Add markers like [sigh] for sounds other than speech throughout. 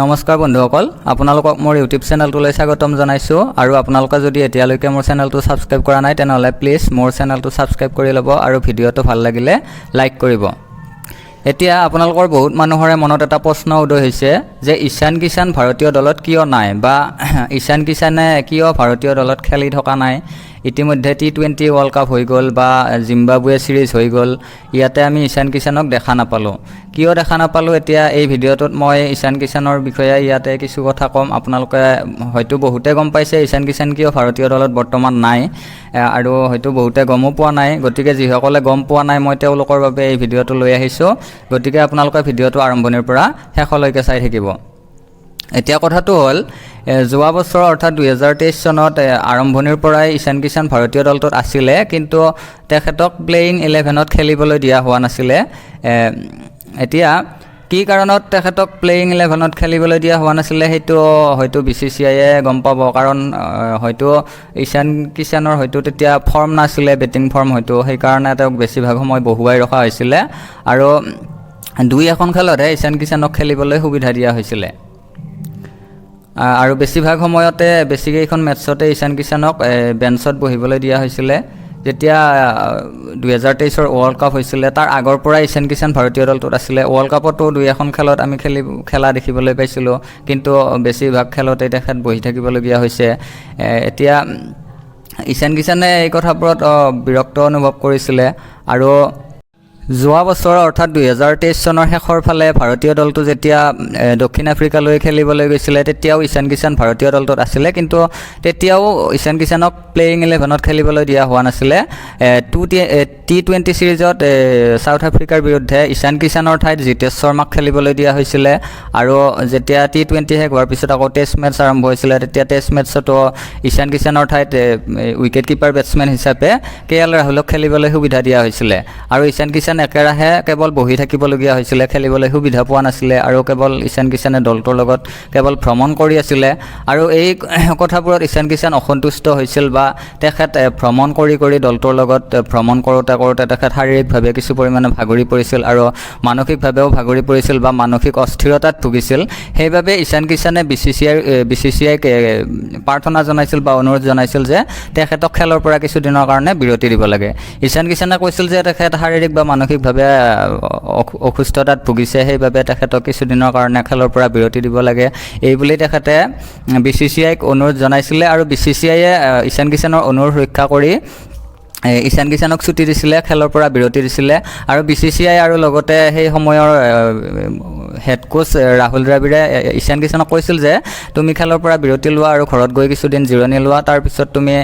নমস্কাৰ বন্ধুসকল আপোনালোকক মোৰ ইউটিউব চেনেলটোলৈ স্বাগতম জনাইছোঁ আৰু আপোনালোকে যদি এতিয়ালৈকে মোৰ চেনেলটো ছাবস্ক্ৰাইব কৰা নাই তেনেহ'লে প্লিজ মোৰ চেনেলটো ছাবস্ক্ৰাইব কৰি ল'ব আৰু ভিডিঅ'টো ভালো লাগিলে লাইক কৰিব। এতিয়া আপোনালোকৰ বহুত মানুহৰে মনত এটা প্ৰশ্ন উদয় হৈছে যে ঈশান কিষাণ ভাৰতীয় দলত কিয় নাই বা [clears throat] ঈশান কিষাণে কিয় ভাৰতীয় দলত খেলি থকা নাই? ইতিমধ্যে টি টুৱেণ্টি ৱৰ্ল্ড কাপ হৈ গ'ল বা জিম্বাবুৱে ছিৰিজ হৈ গ'ল, ইয়াতে আমি ঈশান কিষাণক দেখা নাপালোঁ। কিয় দেখা নাপালোঁ এতিয়া এই ভিডিঅ'টোত মই ঈশান কিষাণৰ বিষয়ে ইয়াতে কিছু কথা ক'ম। আপোনালোকে হয়তো বহুতে গম পাইছে ঈশান কিষাণ কিয় ভাৰতীয় দলত বৰ্তমান নাই আৰু হয়তো বহুতে গমো পোৱা নাই। গতিকে যিসকলে গম পোৱা নাই, মই তেওঁলোকৰ বাবে এই ভিডিঅ'টো লৈ আহিছোঁ। গতিকে আপোনালোকে ভিডিঅ'টো আৰম্ভণিৰ পৰা শেষলৈকে চাই থাকিব। এতিয়া কথাটো হ'ল যোৱা বছৰ অৰ্থাৎ দুহেজাৰ তেইছ চনত আৰম্ভণিৰ পৰাই ঈশান কিষাণ ভাৰতীয় দলটোত আছিলে কিন্তু তেখেতক প্লেয়িং ইলেভেনত খেলিবলৈ দিয়া হোৱা নাছিলে। এতিয়া কি কাৰণত তেখেতক প্লেয়িং ইলেভেনত খেলিবলৈ দিয়া হোৱা নাছিলে সেইটো হয়তো বি চি চি আইয়ে গম পাব কাৰণ হয়তো ঈশান কিষাণৰ হয়তো তেতিয়া ফৰ্ম নাছিলে বেটিং ফৰ্ম হয়তো সেইকাৰণে তেওঁক বেছিভাগ সময় বহুৱাই ৰখা হৈছিলে। আৰু দুই এখন খেলতহে ঈশান কিষাণক খেলিবলৈ সুবিধা দিয়া হৈছিলে। আৰু বেছিভাগ সময়তে বেছিকেইখন মেটছতে ঈশান কিষাণক বেঞ্চত বহিবলৈ দিয়া হৈছিলে। যেতিয়া দুহেজাৰ তেইছৰ ৱৰ্ল্ড কাপ হৈছিলে তাৰ আগৰ পৰাই ঈশান কিষাণ ভাৰতীয় দলটোত আছিলে। ৱৰ্ল্ড কাপতো দুই এখন খেলত আমি খেলি খেলা দেখিবলৈ পাইছিলোঁ। কিন্তু বেছিভাগ খেলতে তেখেত বহি থাকিবলগীয়া হৈছে। এতিয়া ঈশান কিষাণে এই কথাবোৰত বিৰক্ত অনুভৱ কৰিছিলে। আৰু যোৱা বছৰ অৰ্থাৎ দুহেজাৰ তেইছ চনৰ শেষৰ ফালে ভাৰতীয় দলটো যেতিয়া দক্ষিণ আফ্ৰিকালৈ খেলিবলৈ গৈছিলে, তেতিয়াও ঈশান কিষাণ ভাৰতীয় দলটোত আছিলে, কিন্তু তেতিয়াও ঈশান কিষাণক প্লেয়িং ইলেভেনত খেলিবলৈ দিয়া হোৱা নাছিলে। টু টি টুৱেণ্টি ছিৰিজত ছাউথ আফ্ৰিকাৰ বিৰুদ্ধে ঈশান কিষাণৰ ঠাইত জিতেশ শৰ্মাক খেলিবলৈ দিয়া হৈছিলে। আৰু যেতিয়া টি টুৱেণ্টি শেষ হোৱাৰ পিছত আকৌ টেষ্ট মেটছ আৰম্ভ হৈছিলে, তেতিয়া টেষ্ট মেটছতো ঈশান কিষাণৰ ঠাইত উইকেট কিপাৰ বেটছমেন হিচাপে কে এল ৰাহুলক খেলিবলৈ সুবিধা দিয়া হৈছিলে। আৰু ঈশান কিষাণ একেৰাহে কেৱল বহি থাকিবলগীয়া হৈছিলে, খেলিবলৈ সুবিধা পোৱা নাছিলে আৰু কেৱল ঈশান কিষাণে দলটোৰ লগত কেৱল ভ্ৰমণ কৰি আছিলে আৰু এই কথাবোৰত ঈশান কিষাণ অসন্তুষ্ট হৈছিল বা তেখেত ভ্ৰমণ কৰি কৰি দলটোৰ লগত ভ্ৰমণ কৰোঁতে কৰোঁতে তেখেত শাৰীৰিকভাৱে কিছু পৰিমাণে ভাগৰি পৰিছিল আৰু মানসিকভাৱেও ভাগৰি পৰিছিল বা মানসিক অস্থিৰতাত ভুগিছিল। সেইবাবে Ishan কিষাণে B C C I B C C আইক প্ৰাৰ্থনা জনাইছিল বা অনুৰোধ জনাইছিল যে তেখেতক খেলৰ পৰা কিছুদিনৰ কাৰণে বিৰতি দিব লাগে। ঈশান কিষাণে কৈছিল যে তেখেত শাৰীৰিক বা মানসিকভাৱে অসু- অসুস্থতাত ভুগিছে, সেইবাবে তেখেতক কিছুদিনৰ কাৰণে খেলৰ পৰা বিৰতি দিব লাগে। এইবুলি তেখেতে বি চি চি আইক অনুৰোধ জনাইছিলে আৰু বি চি চি আইয়ে ঈশান কিষাণৰ অনুৰোধ ৰক্ষা কৰি ঈশান কিষাণক ছুটি দিছিলে, খেলৰ পৰা বিৰতি দিছিলে। আৰু বি চি চি আই আৰু লগতে সেই সময়ৰ হেড কোচ ৰাহুল দ্ৰাবিড়ে ঈশান কিষাণক কৈছিল যে তুমি খেলৰ পৰা বিৰতি লোৱা আৰু ঘৰত গৈ কিছুদিন জিৰণি লোৱা তাৰপিছত তুমি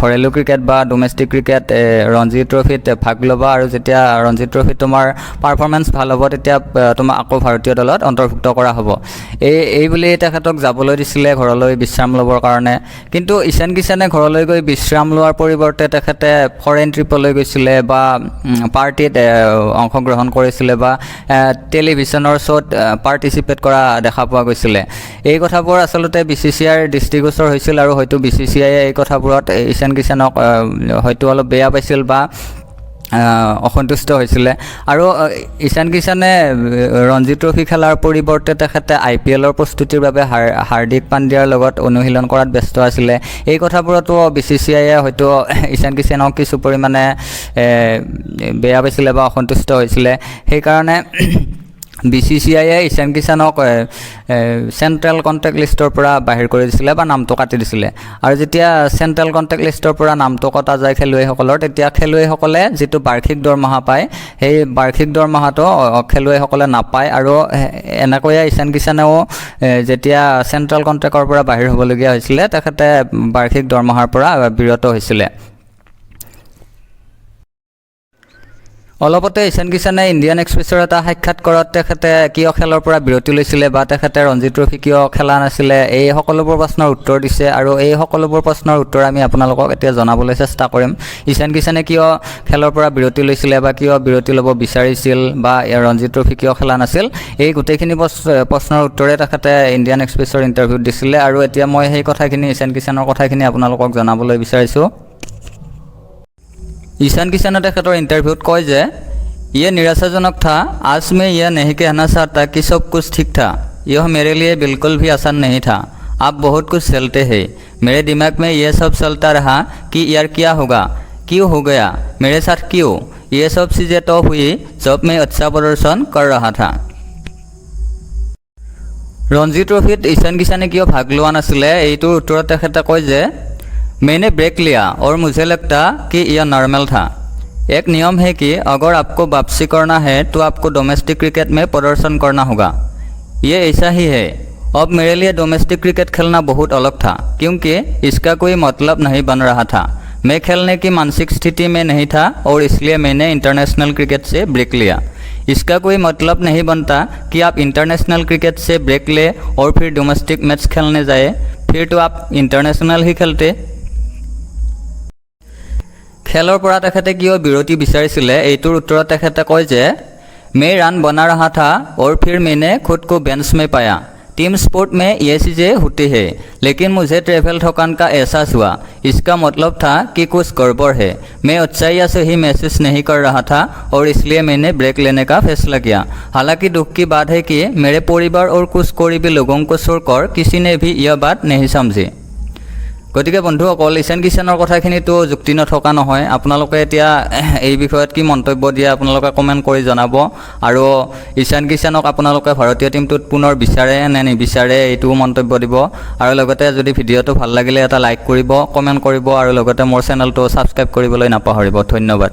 ঘৰেলু ক্ৰিকেট বা ডমেষ্টিক ক্ৰিকেট এ, ৰঞ্জী ট্ৰফিত ভাগ ল'বা আৰু যেতিয়া ৰঞ্জী ট্ৰফিত তোমাৰ পাৰফৰ্মেঞ্চ ভালো হ'ব তেতিয়া তোমাক আকৌ ভাৰতীয় দলত অন্তৰ্ভুক্ত কৰা হ'ব। এই এই বুলি তেখেতক যাবলৈ দিছিলে ঘৰলৈ বিশ্ৰাম ল'বৰ কাৰণে। কিন্তু ঈশান কিষাণে ঘৰলৈ গৈ বিশ্ৰাম লোৱাৰ পৰিৱৰ্তে তেখেতে ফৰেইন ট্ৰিপলৈ গৈছিলে বা পাৰ্টিত অংশগ্ৰহণ কৰিছিলে বা টেলিভিশ্যনৰ শ্ব'ত পাৰ্টিচিপেট কৰা দেখা পোৱা গৈছিলে। এই কথাবোৰ আচলতে বি চি চি আইৰ দৃষ্টিগোচৰ হৈছিল আৰু হয়তো বি চি চি আইয়ে এই কথাবোৰত ঈশান কিষাণক হয়তো অলপ বেয়া পাইছিল বা অসন্তুষ্ট হৈছিলে। আৰু ঈশান কিষাণে ৰঞ্জী ট্ৰফি খেলাৰ পৰিৱৰ্তে তেখেতে আই পি এলৰ প্ৰস্তুতিৰ বাবে হাৰ হাৰ্দিক পাণ্ডিয়াৰ লগত অনুশীলন কৰাত ব্যস্ত আছিলে। এই কথাবোৰতো বি চি চি আইয়ে হয়তো [laughs] ঈশান কিষাণক কিছু পৰিমাণে বেয়া পাইছিলে বা অসন্তুষ্ট হৈছিলে। সেইকাৰণে [clears throat] বি চি চি আইয়ে ঈশান কিষাণক চেণ্ট্ৰেল কণ্টেক্ট লিষ্টৰ পৰা বাহিৰ কৰি দিছিলে বা নামটো কাটি দিছিলে। আৰু যেতিয়া চেণ্ট্ৰেল কণ্টেক্ট লিষ্টৰ পৰা নামটো কটা যায় খেলুৱৈসকলৰ তেতিয়া খেলুৱৈসকলে যিটো বাৰ্ষিক দৰমহা পায় সেই বাৰ্ষিক দৰমহাটো খেলুৱৈসকলে নাপায় আৰু এনেকৈয়ে ঈশান কিষাণেও যেতিয়া চেণ্ট্ৰেল কণ্টেক্টৰ পৰা বাহিৰ হ'বলগীয়া হৈছিলে তেখেতে বাৰ্ষিক দৰমহাৰ পৰা বিৰত হৈছিলে। অলপতে ঈশান কিষাণে ইণ্ডিয়ান এক্সপ্ৰেছৰ এটা সাক্ষাৎকাৰত তেখেতে কিয় খেলৰ পৰা বিৰতি লৈছিলে বা তেখেতে ৰঞ্জী ট্ৰফি কিয় খেলা নাছিলে এই সকলোবোৰ প্ৰশ্নৰ উত্তৰ দিছে আৰু এই সকলোবোৰ প্ৰশ্নৰ উত্তৰ আমি আপোনালোকক এতিয়া জনাবলৈ চেষ্টা কৰিম। ঈশান কিষাণে কিয় খেলৰ পৰা বিৰতি লৈছিলে বা কিয় বিৰতি ল'ব বিচাৰিছিল বা এই ৰঞ্জী ট্ৰফি কিয় খেলা নাছিল এই গোটেইখিনি প্ৰশ্ন- প্ৰশ্নৰ উত্তৰে তেখেতে ইণ্ডিয়ান এক্সপ্ৰেছৰ ইণ্টাৰভিউত দিছিলে। আৰু এতিয়া মই সেই কথাখিনি ঈশান কিষাণৰ কথাখিনি আপোনালোকক জনাবলৈ বিচাৰিছোঁ। ईशान किशन तहतर ইণ্টাৰভিউত কয় ये निराशाजनक था आज मैं यह नहीं कहना चाहता कि सब कुछ ठीक था यह मेरे लिए बिल्कुल भी आसान नहीं था आप बहुत कुछ चलते हैं मेरे दिमाग में यह सब चलता रहा कि यार क्या होगा क्यों हो गया मेरे साथ क्यों ये सब चीज़ें तो हुई जब मैं अच्छा प्रदर्शन कर रहा था ৰঞ্জী ट्रफीत ईशान কিষাণে क्यों भाग লোৱা ना यूर उत्तर तहते क्यों मैंने ब्रेक लिया और मुझे लगता कि यह नॉर्मल था। एक नियम है कि अगर आपको वापसी करना है तो आपको डोमेस्टिक क्रिकेट में प्रदर्शन करना होगा। ये ऐसा ही है। अब मेरे लिए डोमेस्टिक क्रिकेट खेलना बहुत अलग था, क्योंकि इसका कोई मतलब नहीं बन रहा था। मैं खेलने की मानसिक स्थिति में नहीं था, और इसलिए मैंने इंटरनेशनल क्रिकेट से ब्रेक लिया। इसका कोई मतलब नहीं बनता कि आप इंटरनेशनल क्रिकेट से ब्रेक ले और फिर डोमेस्टिक मैच खेलने जाए। फिर तो आप इंटरनेशनल ही खेलते। খেলৰ পৰা তেখেতে কিয় বিৰতি বিচাৰিছিলে এইটোৰ উত্তৰত তেখেতে কয় যে मैं रन बना रहा था और फिर मैंने खुद को बेंच में पाया टीम स्पोर्ट में ये चीज़ें होती है लेकिन मुझे ट्रैवल थकान का एहसास हुआ इसका मतलब था कि कुछ गड़बड़ है मैं अच्छाइया से ही महसूस नहीं कर रहा था और इसलिए मैंने ब्रेक लेने का फैसला किया हालांकि दुख की बात है कि मेरे परिवार और कुछ करीबी लोगों को छोड़कर किसी ने भी यह बात नहीं समझी গতিকে বন্ধুসকল ঈশান কিষাণৰ কথাখিনিতো যুক্তি নথকা নহয় আপোনালোকে এতিয়া এই বিষয়ত কি মন্তব্য দিয়ে আপোনালোকে কমেণ্ট কৰি জনাব। আৰু ঈশান কিষাণক আপোনালোকে ভাৰতীয় টীমটোত পুনৰ বিচাৰে নে নিবিচাৰে এইটোও মন্তব্য দিব। আৰু লগতে যদি ভিডিঅ'টো ভাল লাগিলে এটা লাইক কৰিব কমেণ্ট কৰিব আৰু লগতে মোৰ চেনেলটো ছাবস্ক্ৰাইব কৰিবলৈ নাপাহৰিব। ধন্যবাদ।